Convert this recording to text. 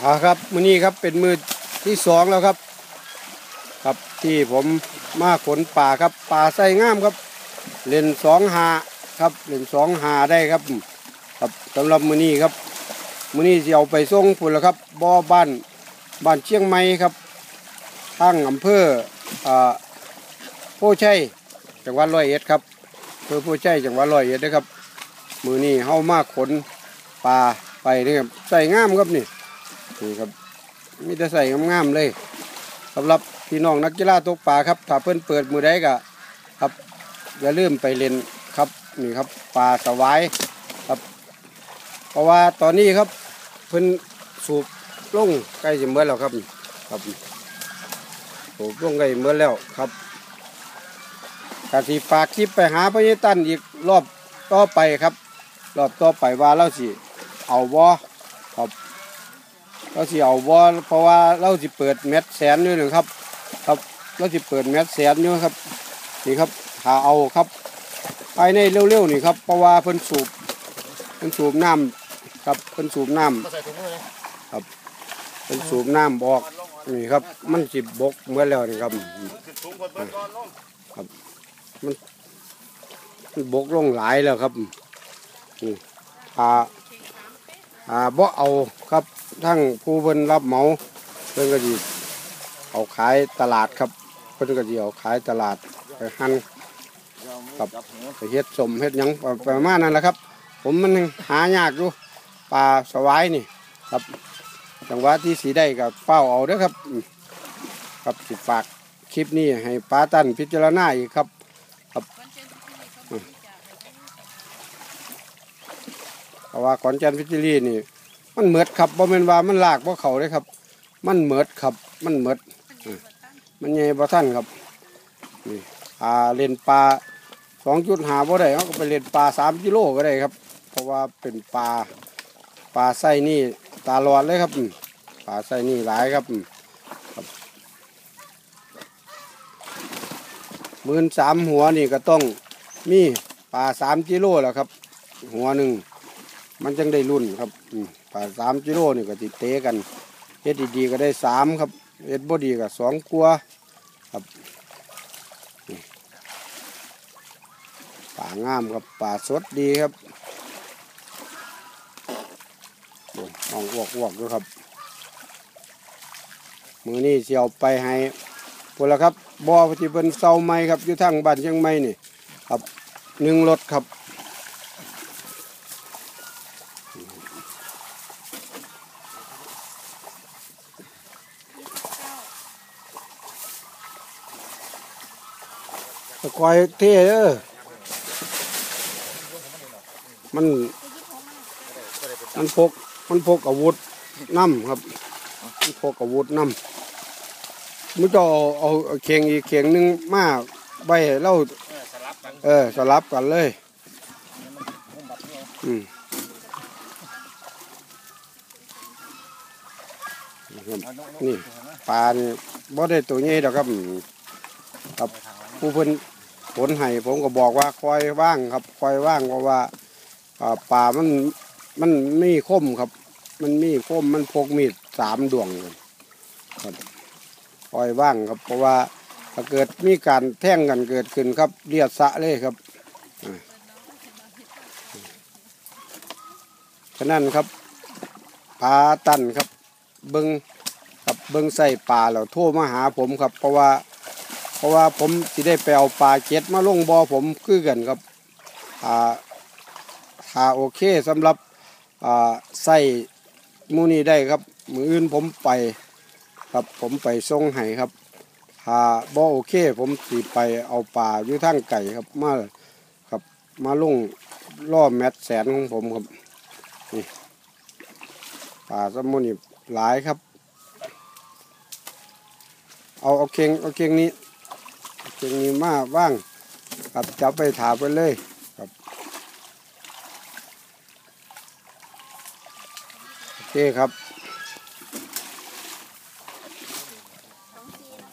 เอาครับมื้อนี้ครับเป็นมือที่สองแล้วครับ ครับที่ผมมาขนป่าครับป่าใส่งามครับเล่นสองหาครับเล่นสองหาได้ครับ ครับสำหรับมื้อนี้ครับมื้อนี้สิเอาไปส่งพุ่นแล้วครับบ่อบ้านบ้านเชียงใหม่ครับทางอำเภออ่าโพชัยจังหวัดร้อยเอ็ดครับอำเภอโพชัยจังหวัดร้อยเอ็ดนะครับมื้อนี้เฮามาขนป่าไปนี่ครับใส่งามครับนี่ นี่ครับมีแต่ใส่งามๆเลยสำหรับพี่น้องนักกีฬาตกปลาครับ ถ้าเพิ่อนเปิดมือได้ก็ครับอย่าลืมไปเล่นครับนี่ครับปลาสวายครับ เพราะว่าตอนนี้ครับเพิ่อนสูบลงใกล้จะเมื่อแล้วครับครับสูบลงใกล้เมื่อแล้วครับกสิฝากคลิปไปหาพญตันอีกรอบต่อไปครับ รอบต่อไปว่าเราสิเอาบ่ครับ เราสิเอาบ่เพราะว่าเราสิเปิดแมตแสนอยู่หนึ่งครับ ครับเราสิเปิดแมตแสนอยู่ครับนี่ครับหาเอาครับภายในเร็วๆนี่ครับเพราะว่าเพิ่นสูบเพิ่นสูบน้ำครับเพิ่นสูบน้มาใส่ถุงมือเพิ่นสูบน้ำออกนี่ครับ มันสิบกเมื่อแล้วนี่ครับคนเบิดก่อนมันบกลงหลายแล้วครับนี่อ่าอ่าบ่เอาครับ ทั้งผู้เพิ่นรับเหมาเพิ่นก็สิเอาขายตลาดครับเพิ่นก็สิเอาขายตลาดไปหั่นครับจับหัวไปเฮ็ดสมเฮ็ดหยังประมาณนั้นแหละครับ ผมมันหายากอยู่ปลาสวายนี่ครับจังหวะที่สีได้กับเป้าเอาเด้อครับ ครับสิฝากคลิปนี้ให้ป้าตั้นพิจารณาอีกครับเพราะว่าขอนแก่นฟิจิรีนี่ มันเหมิดครับบ่แม่นว่ามันลากบ่เขาเลยครับ มันเหมิดครับ มันเหมิดอ่ามันใหญ่บ่ทันครับนี่อ่าเล่นปลาสองจุดหาบ่ได้เขาก็ไปเล่นปลาสามกิโลก็ได้ครับ เพราะว่าเป็นปลาปลาไส้นี่ตาลอดเลยครับปลาไส้นี่หลายครับอืมครับหมื่นสามหัวนี่ก็ต้องมีปลาสามกิโลแล้วครับ หัวหนึ่ง มันจังได้รุ่นครับป่าสามกิโลนี่ก็ติเตะกันเฮ็ดดีๆก็ได้สามครับเฮ็ดบ่ดีก็สองกลัวครับป่างามครับป่าสดดีครับโอ้องอ้วกอ้วกด้วยครับ มือนี้เสียวไปให้พวกละครับบ่อที่เป็นเสาไม้ครับอยู่ทางบ้านเชียงใหม่นี่ครับหนึ่งรถครับ ตะกอยเท่เด้อมันมันพกมันพกอาวุธน้ำครับมันพกอาวุธน้ำมันจเอเอาเอาเข่งอีกเข่งหนึ่งมาใบเลับกันเออสลับกันเลยนี่ยอืมครับเอาลงนี่ปลานี่บ่ได้ตัวใหญ่ดอกครับครับผู้เพิ่น ผลให้ผมก็บอกว่าคอยว่างครับคอยว่างเพราะว่าป่ามันมันมีคมครับ มันมีคมมันพกมีดสามดวงครับคอยว่างครับ เพราะว่าถ้าเกิดมีการแท่งกันเกิดขึ้นครับเลียดสะเลยครับอ่าฉะนั้นครับพาตันครับเบิงครับเบิงใส่ป่าแล้วโทรมาหาผมครับ เพราะว่า เพราะว่าผมสิได้ไปเอาปลาเจ็ดมาลงบ่อผมคือกันครับอ่าถ้าโอเคสำหรับอ่าใส่มูนี่ได้ครับ มืออื่นผมไปครับผมไปส่งให้ครับถ้าบ่โอเค ผมสิไปเอาปลาอยู่ทางไก่ครับมาครับมาลงล่อแมตแสนของผมครับนี่ปลาสมุนีหลายครับ เอาเอาเคียงเอาเคียงนี้ จะมีมาว่างกับจับไปถาไปเลยครับโอเคครับ